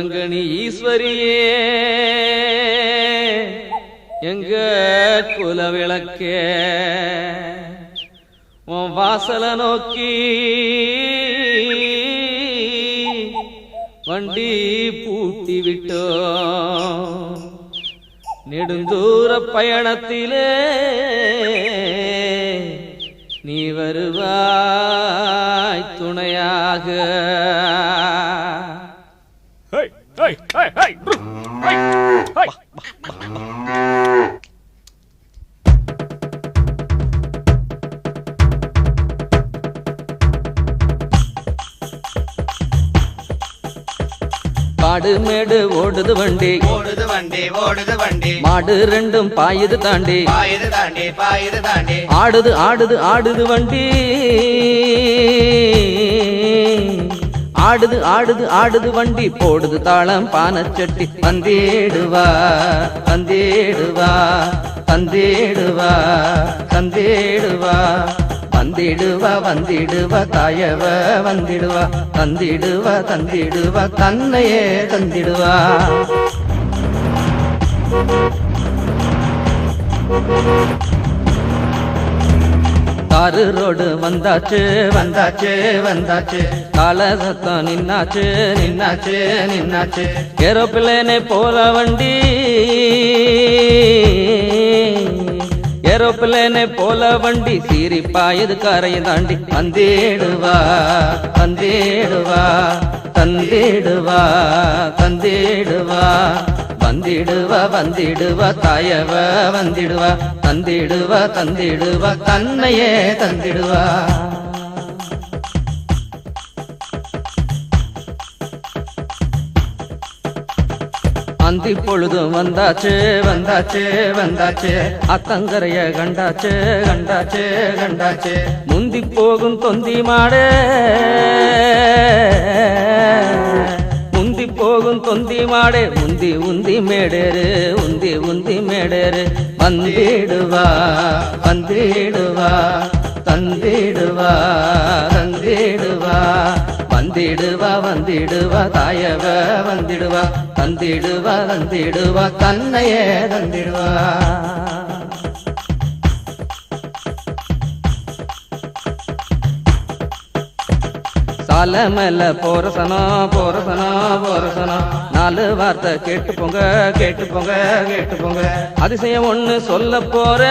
ஈஸ்வரியே எங்க குல விளக்கே உன் வாசல நோக்கி வண்டி பூட்டி விட்டோம். நெடுந்தூர பயணத்திலே நீ வருவா காடு மேடு ஓடுது வண்டி. ஓடுது வண்டி ஓடுது வண்டி. மாடு ரெண்டும் பாயுது தாண்டி. பாயுது தாண்டி பாயுது தாண்டி. ஆடுது ஆடுது ஆடுது வண்டி. ஆடுது ஆடுது ஆடுது வண்டி. போடுது தாளம் பானச்சட்டி. வந்தேடுவா வந்தேடுவா தந்தேடுவா தந்தேடுவா. வந்திடுவா வந்திடுவ தாயவ வந்திடுவா தந்திடுவ தந்திடுவ தன்னையே தந்திடுவா. தாரு ரோடு வந்தாச்சு வந்தாச்சு வந்தாச்சு. கால சத்தம் நின்னாச்சு நின்னாச்சு நின்னாச்சு. ஏரோப்ளேனே போல வண்டி ஏரோப்ளேனே போல வண்டி சீரி பாயது கரையை தாண்டி. வந்தேடுவா வந்தேடுவா தந்தேடுவா தந்தேடுவா. வந்திடுவா வந்திடுவா தாயவ வந்திடுவா. தந்திடுவா தந்திடுவா தன்னையே தந்திடுவா. அந்தி பொழுது வந்தாச்சு வந்தாச்சு வந்தாச்சு. அத்தங்கரைய கண்டாச்சு கண்டாச்சு கண்டாச்சு. முந்தி போகும் தொந்தி மாடு. முந்தி போகும் தொந்தி மாடு. உந்தி உந்தி மேடேரு உந்தி உந்தி மேடேரு வந்திடுவா வந்திடுவா தந்திடுவா. வந்திடுவா வந்திடுவா தாயவ வந்திடுவா தந்திடுவா தந்திடுவா தன்னையே தந்திடுவா. சாலமல்ல போரசனா போரசனா போரசனா நாலு வார்த்தை கேட்டு போங்க கேட்டு போங்க கேட்டு போங்க. அதிசயம் ஒன்று சொல்ல போற.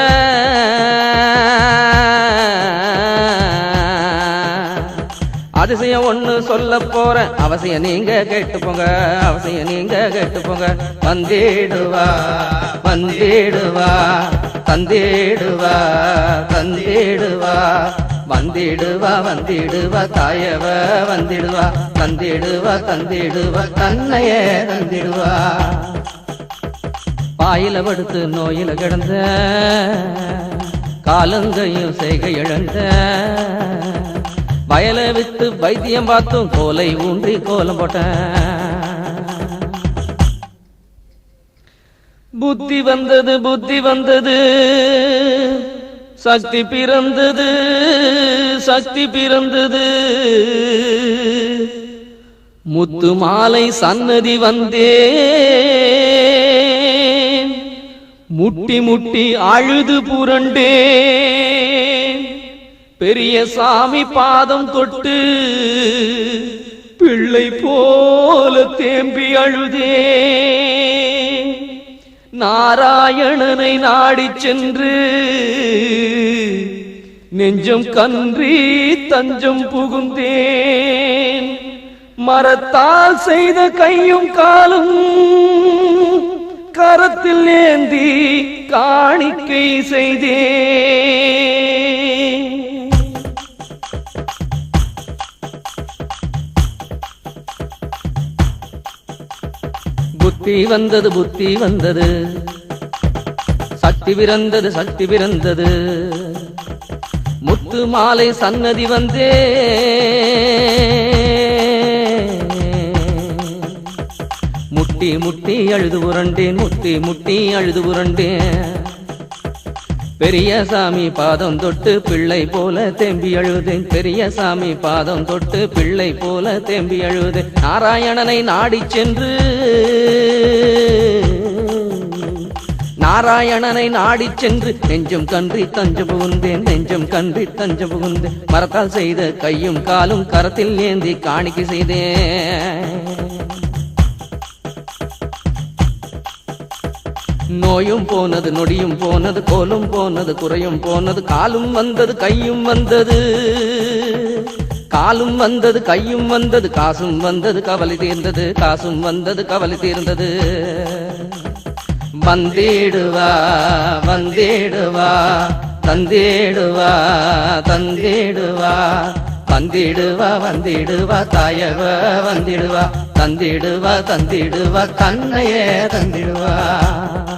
அதிசயம் ஒண்ணு சொல்ல போற அவசியம் நீங்க கேட்டு போங்க அவசியம் நீங்க கேட்டு போங்க. வந்திடுவா வந்திடுவா தந்திடுவா தந்திடுவா. வந்திடுவா வந்திடுவா தாயவ வந்திடுவா. தந்திடுவா தந்திடுவா தன்னைய தந்திடுவா. பாயில படுத்து நோயில கிடந்த காலங்கையும் செய்கை இழந்த வயலை வித்து வைத்தியம் பார்த்தும் கோலை ஊன்றி கோலம் போட்ட. புத்தி வந்தது புத்தி வந்தது. சக்தி பிறந்தது சக்தி பிறந்தது. முத்து மாலை சன்னதி வந்தே முட்டி முட்டி அழுது புரண்டேன். பெரிய சாமி பாதம் தொட்டு பிள்ளை போல தேம்பி அழுதே. நாராயணனை நாடிச் சென்று நெஞ்சம் கன்றி தஞ்சம் புகுந்தேன். மரத்தால் செய்த கையும் காலும் கரத்தில் ஏந்தி காணிக்கை செய்தேன். புத்தி வந்தது புத்தி வந்தது. சக்தி பிறந்தது சக்தி பிறந்தது. முத்து மாலை சன்னதி வந்தே. முட்டி முட்டி அழுது உரண்டேன் முட்டி முட்டி அழுது உரண்டேன். பெரிய சாமி பாதம் தொட்டு பிள்ளை போல தேம்பி அழுதேன். பெரிய சாமி பாதம் தொட்டு பிள்ளை போல தேம்பி அழுதேன். நாராயணனை நாடி சென்று நாராயணனை நாடி சென்று நெஞ்சம் கன்றி தஞ்ச புகுந்தேன். நெஞ்சம் கன்றி தஞ்ச புகுந்தேன் மரத்தால் செய்த கையும் காலும் கரத்தில் ஏந்தி காணிக்கை செய்தேன். நோயும் போனது நொடியும் போனது கோலும் போனது குறையும் போனது காலும் வந்தது கையும் வந்தது. காலும் வந்தது கையும் வந்தது காசும் வந்தது கவலை தீர்ந்தது காசும் வந்தது கவலை தீர்ந்தது. வந்தேடுவா வந்தேடுவா தந்தேடுவா தந்தேடுவா. வந்திடுவா வந்திடுவா தாயவ வந்திடுவா. தந்திடுவா தந்திடுவா தன்னையே தந்திடுவா.